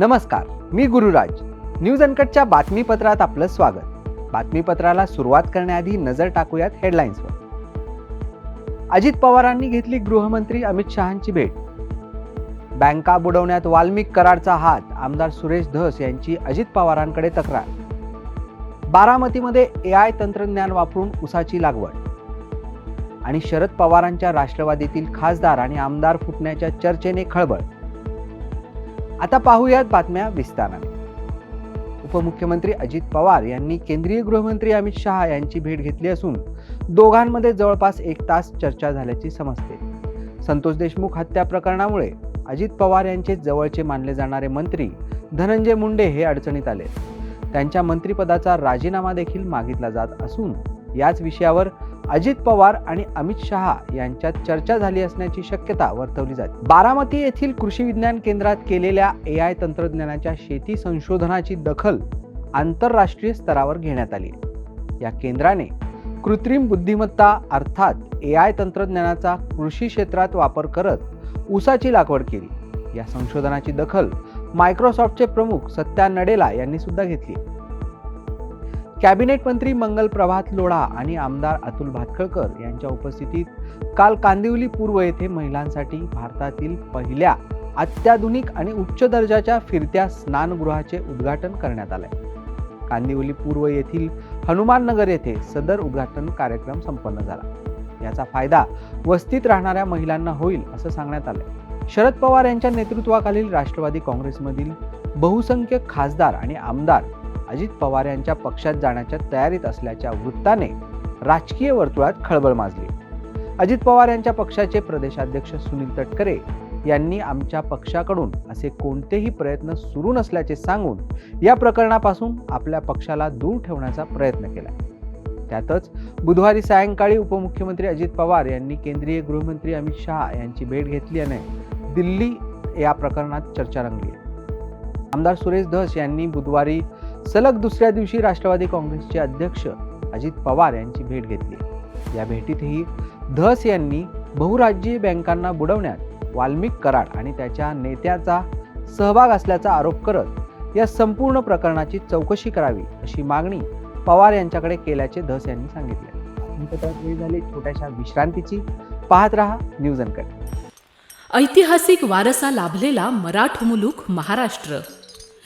नमस्कार मी गुरुराज. न्यूज अनकटच्या बातमीपत्रात आपलं स्वागत. बातमीपत्राला सुरुवात करण्याआधी नजर टाकूयात हेडलाईन्सवर अजित पवारांनी घेतली गृहमंत्री अमित शहांची भेट. बँका बुडवण्यात वाल्मिक कराडचा हात आमदार सुरेश धस यांची अजित पवारांकडे तक्रार. बारामतीमध्ये ए आय तंत्रज्ञान वापरून उसाची लागवड. आणि शरद पवारांच्या राष्ट्रवादीतील खासदार आणि आमदार फुटण्याच्या चर्चेने खळबळ. आता पाहूयात बातम्या विस्ताराने. उपमुख्यमंत्री अजित पवार यांनी केंद्रीय गृहमंत्री अमित शहा यांची भेट घेतली असून दोघांमध्ये जवळपास एक तास चर्चा झाल्याची समजते संतोष देशमुख हत्या प्रकरणामुळे अजित पवार यांचे जवळचे मानले जाणारे मंत्री धनंजय मुंडे हे अडचणीत आले. त्यांच्या मंत्रिपदाचा राजीनामा देखील मागितला जात असून याच विषयावर अजित पवार आणि अमित शहा यांच्यात चर्चा झाली असण्याची शक्यता वर्तवली जाते. बारामती येथील कृषी विज्ञान केंद्रात केलेल्या ए आय तंत्रज्ञानाच्या शेती संशोधनाची दखल आंतरराष्ट्रीय स्तरावर घेण्यात आली. या केंद्राने कृत्रिम बुद्धिमत्ता अर्थात ए आय तंत्रज्ञानाचा कृषी क्षेत्रात वापर करत ऊसाची लागवड केली. या संशोधनाची दखल मायक्रोसॉफ्टचे प्रमुख सत्या नडेला यांनी सुद्धा घेतली. कॅबिनेट मंत्री मंगल प्रभात लोढा आणि आमदार अतुल भातखळकर यांच्या उपस्थितीत काल कांदिवली पूर्व येथे महिलांसाठी भारतातील पहिल्या अत्याधुनिक आणि उच्च दर्जाच्या फिरत्या स्नानगृहाचे उद्घाटन करण्यात आले कांदिवली पूर्व येथील हनुमान नगर येथे सदर उद्घाटन कार्यक्रम संपन्न झाला. याचा फायदा वस्तीत राहणाऱ्या महिलांना होईल असं सांगण्यात आलं शरद पवार यांच्या नेतृत्वाखालील राष्ट्रवादी काँग्रेसमधील बहुसंख्य खासदार आणि आमदार अजित पवार यांच्या पक्षात जाण्याच्या तयारीत असल्याच्या वृत्ताने राजकीय वर्तुळात खळबळ माजली. अजित पवार यांच्या पक्षाचे प्रदेशाध्यक्ष सुनील तटकरे यांनी आमच्या पक्षाकडून असे कोणतेही प्रयत्न सुरू नसल्याचे सांगून या प्रकरणापासून आपल्या पक्षाला दूर ठेवण्याचा प्रयत्न केला. त्यातच बुधवारी सायंकाळी उपमुख्यमंत्री अजित पवार यांनी केंद्रीय गृहमंत्री अमित शहा यांची भेट घेतली आणि दिल्ली या प्रकरणात चर्चा रंगली. आमदार सुरेश धस यांनी बुधवारी सलग दुसऱ्या दिवशी राष्ट्रवादी काँग्रेसचे अध्यक्ष अजित पवार यांची भेट घेतली. या भेटीतही धस यांनी बहुराज्यीय बँकांना बुडवण्यात वाल्मिक कराड आणि त्याच्या नेत्याचा सहभाग असल्याचा आरोप करत या संपूर्ण प्रकरणाची चौकशी करावी अशी मागणी पवार यांच्याकडे केल्याचे धस यांनी सांगितले. वेळ झाली छोट्याशा विश्रांतीची. पाहत रहा न्यूज अनकट. ऐतिहासिक वारसा लाभलेला मराठ मुलूक महाराष्ट्र.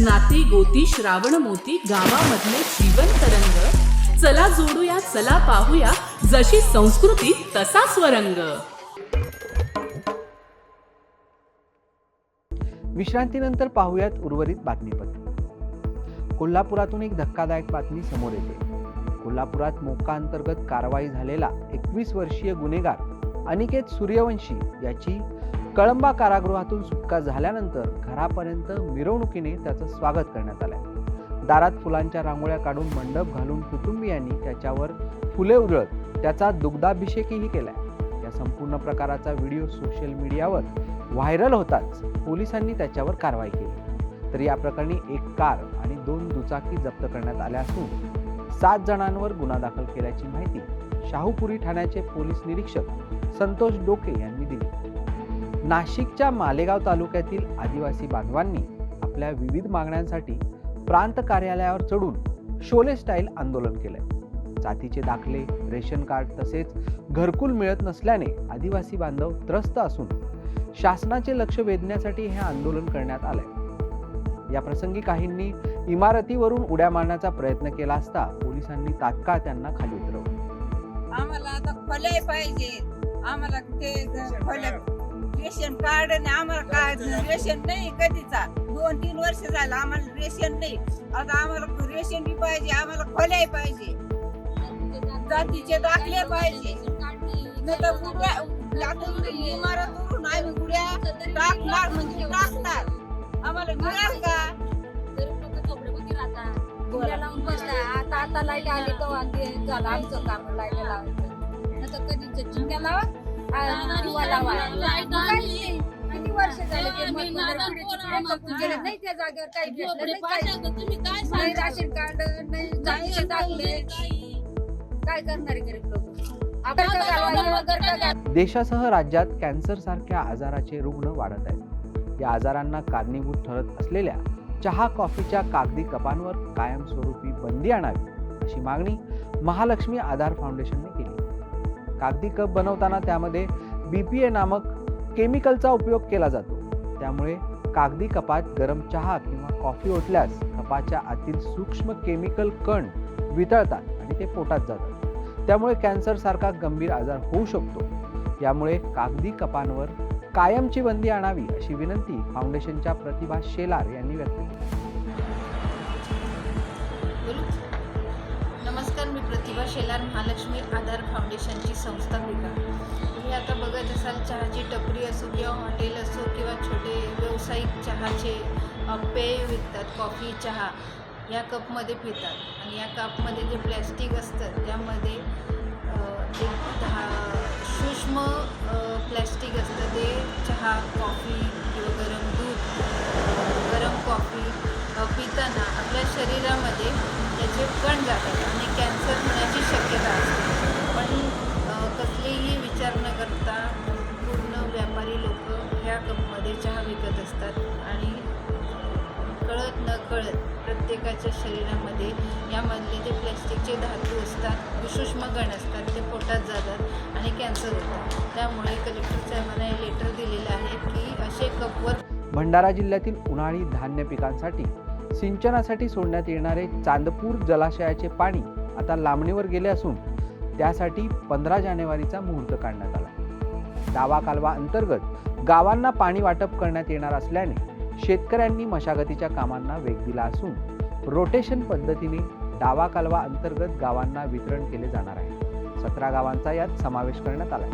नाती गोती श्रावण मोती गावामधले जीवन तरंग. चला जोडूया चला पाहूया जशी संस्कृती तसा स्वरंग. विश्रांतीनंतर पाहूयात उर्वरित बातमीपत्र. कोल्हापुरातून एक धक्कादायक बातमी समोर येते. कोल्हापुरात मोका अंतर्गत कारवाई झालेला एकवीस वर्षीय गुन्हेगार अनिकेत सूर्यवंशी याची कळंबा कारागृहातून सुटका झाल्यानंतर घरापर्यंत मिरवणुकीने त्याचं स्वागत करण्यात आलंय. दारात फुलांच्या रांगोळ्या काढून मंडप घालून कुटुंबियांनी त्याच्यावर फुले उधळत त्याचा दुग्धाभिषेकही केलाय. या संपूर्ण प्रकाराचा व्हिडिओ सोशल मीडियावर व्हायरल होताच पोलिसांनी त्याच्यावर कारवाई केली. तर या प्रकरणी एक कार आणि दोन दुचाकी जप्त करण्यात आल्या असून सात जणांवर गुन्हा दाखल केल्याची माहिती शाहूपुरी ठाण्याचे पोलीस निरीक्षक संतोष डोके यांनी दिली. नाशिकच्या मालेगाव तालुक्यातील आदिवासी बांधवांनी आपल्या विविध मागण्यांसाठी प्रांत कार्यालयावर चढून शोले स्टाईल आंदोलन केलंय. जातीचे दाखले रेशन कार्ड तसेच घरकुल मिळत नसल्याने आदिवासी बांधव त्रस्त असून शासनाचे लक्ष वेधण्यासाठी हे आंदोलन करण्यात आलंय. या प्रसंगी काहींनी इमारतीवरून उड्या मारण्याचा प्रयत्न केला असता पोलिसांनी तात्काळ त्यांना खाली उतरवलं. आम्हाला आता पाहिजे आम्हाला ते रेशन कार्ड आणि आम्हाला काय रेशन नाही कधीचा? दोन तीन वर्ष झालं आम्हाला रेशन नाही. आता आम्हाला रेशन बी पाहिजे आम्हाला खोल्याही पाहिजे. जातीचे दाखले पाहिजे. नंतर गुड्या इमारतवरून आम्ही गुड्या टाकणार म्हणजे टाकणार. आम्हाला मिळाल का? आता आता लाइट आली तर ते झालं आमचं काम लाइट लावायचं नंतर कधी चिंग्या लावा. दिवा लावा काही वर्ष झाले ते गेले नाही त्या जागेवर काही भेटलं नाही काही नाही राशन कार्ड नाही दाखले काय करणारे गरीब लोक देशासह राज्यात कॅन्सर सारख्या आजाराचे रुग्ण वाढत आहेत. या आजारांना कारणीभूत ठरत असलेल्या चहा कॉफीच्या कागदी कपांवर कायमस्वरूपी बंदी आणावी अशी मागणी महालक्ष्मी आधार फाउंडेशनने केली. कागदी कप बनवताना त्यामध्ये बी पी ए नामक केमिकलचा उपयोग केला जातो. त्यामुळे कागदी कपात गरम चहा किंवा कॉफी ओतल्यास कपाच्या आतील सूक्ष्म केमिकल कण वितळतात आणि ते पोटात जातात. त्यामुळे कॅन्सरसारखा गंभीर आजार होऊ शकतो. यामुळे कागदी कपांवर कायमची बंदी आणावी अशी विनंती फाउंडेशनच्या प्रतिभा शेलार यांनी व्यक्त केली. नमस्कार शेलार महालक्ष्मी आधार फाउंडेशनची संस्थापिका तुम्ही आता बघत असाल चहाची टपरी असो किंवा हॉटेल असो किंवा छोटे व्यावसायिक चहाचे पेय विकतात कॉफी चहा या कपमध्ये पितात आणि या कपमध्ये जे प्लॅस्टिक असतं त्यामध्ये ते दहा सूक्ष्म प्लॅस्टिक असतं ते चहा कॉफी किंवा गरम दूध गरम कॉफी पिताना आपल्या शरीरात म्हणजे कण जातात आणि कॅन्सर होण्याची शक्यता असते. पण कसलेही विचार न करता पूर्ण व्यापारी लोक ह्या कपमध्ये चहा विकत असतात आणि कळत न कळत प्रत्येकाच्या शरीरामध्ये यामधले ते प्लॅस्टिकचे धातू असतात सूक्ष्म असतात ते पोटात जातात आणि कॅन्सर होतात. त्यामुळे कलेक्टर साहेबांना हे लेटर दिलेलं आहे की असे कपवर भंडारा जिल्ह्यातील उन्हाळी धान्य पिकांसाठी सिंचनासाठी सोडण्यात येणारे चांदपूर जलाशयाचे पाणी आता लांबणीवर गेले असून त्यासाठी पंधरा जानेवारीचा मुहूर्त काढण्यात आला. दावा कालवा अंतर्गत गावांना पाणी वाटप करण्यात येणार असल्याने शेतकऱ्यांनी मशागतीच्या कामांना वेग दिला असून रोटेशन पद्धतीने डावा कालवा अंतर्गत गावांना वितरण केले जाणार आहे. सतरा गावांचा यात समावेश करण्यात आला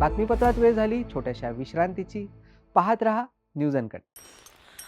बातमीपत्रात वेळ झाली छोट्याशा विश्रांतीची. पाहत रहा न्यूज अनकट.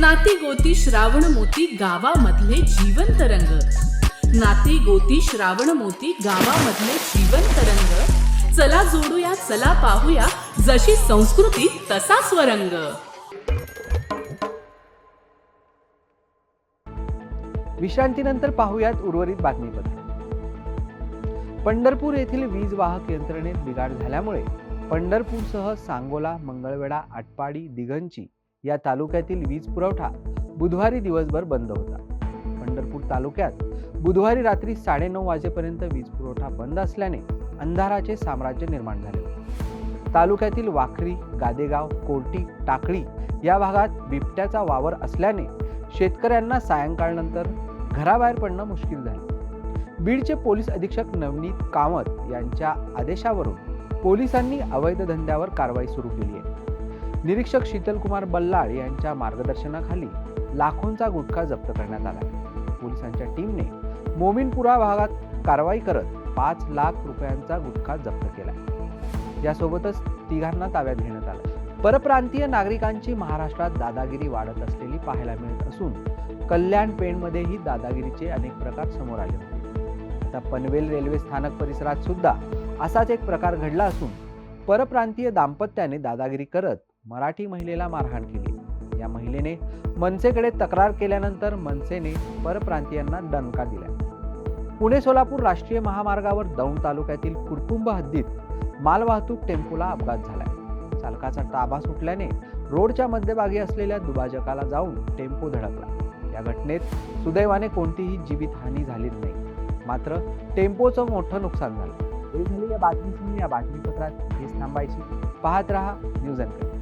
नाती गोती श्रावण मोती गावामधले जिवंत रंग. नाती गोती श्रावण मोती गावामधले जिवंत रंग. चला जोडूया चला पाहूया जशी संस्कृती तसा स्वरंग. विश्रांतीनंतर पाहूयात उर्वरित बातमीपत्र. पंढरपूर येथील वीज वाहक यंत्रणेत बिघाड झाल्यामुळे पंढरपूरसह सांगोला मंगळवेढा आटपाडी दिगंची या तालुक्यातील वीज पुरवठा बुधवारी दिवसभर बंद होता. पंढरपूर तालुक्यात बुधवारी रात्री साडेनऊ वाजेपर्यंत वीज पुरवठा बंद असल्याने अंधाराचे साम्राज्य निर्माण झाले. तालुक्यातील वाखरी गादेगाव कोर्टी टाकळी या भागात बिबट्याचा वावर असल्याने शेतकऱ्यांना सायंकाळनंतर घराबाहेर पडणं मुश्किल झालं. बीडचे पोलीस अधीक्षक नवनीत कामत यांच्या आदेशावरून पोलिसांनी अवैध धंद्यावर कारवाई सुरू केली आहे. निरीक्षक शीतलकुमार बल्लाळ यांच्या मार्गदर्शनाखाली लाखोंचा गुटखा जप्त करण्यात आला. पोलिसांच्या टीमने मोमिनपुरा भागात कारवाई करत पाच लाख रुपयांचा गुटखा जप्त केला. यासोबतच तिघांना ताब्यात घेण्यात आलं. परप्रांतीय नागरिकांची महाराष्ट्रात दादागिरी वाढत असलेली पाहायला मिळत असून कल्याण पेणमध्येही दादागिरीचे अनेक प्रकार समोर आले होते. आता पनवेल रेल्वे स्थानक परिसरात सुद्धा असाच एक प्रकार घडला असून परप्रांतीय दाम्पत्याने दादागिरी करत मराठी महिलेला मारहाण केली. या महिलेने मनसेकडे तक्रार केल्यानंतर मनसेने परप्रांतीयांना दणका दिला. पुणे सोलापूर राष्ट्रीय महामार्गावर दौंड तालुक्यातील कुरकुंभ हद्दीत मालवाहतूक टेम्पोला अपघात झाला. चालकाचा ताबा सुटल्याने रोडच्या मध्यभागी असलेल्या दुभाजकाला जाऊन टेम्पो धडकला. या घटनेत सुदैवाने कोणतीही जीवितहानी झाली नाही. मात्र टेम्पोचं मोठं नुकसान झालं. या या बातमीपत्रात. हेच थांबायची. पाहत रहा न्यूज अँकर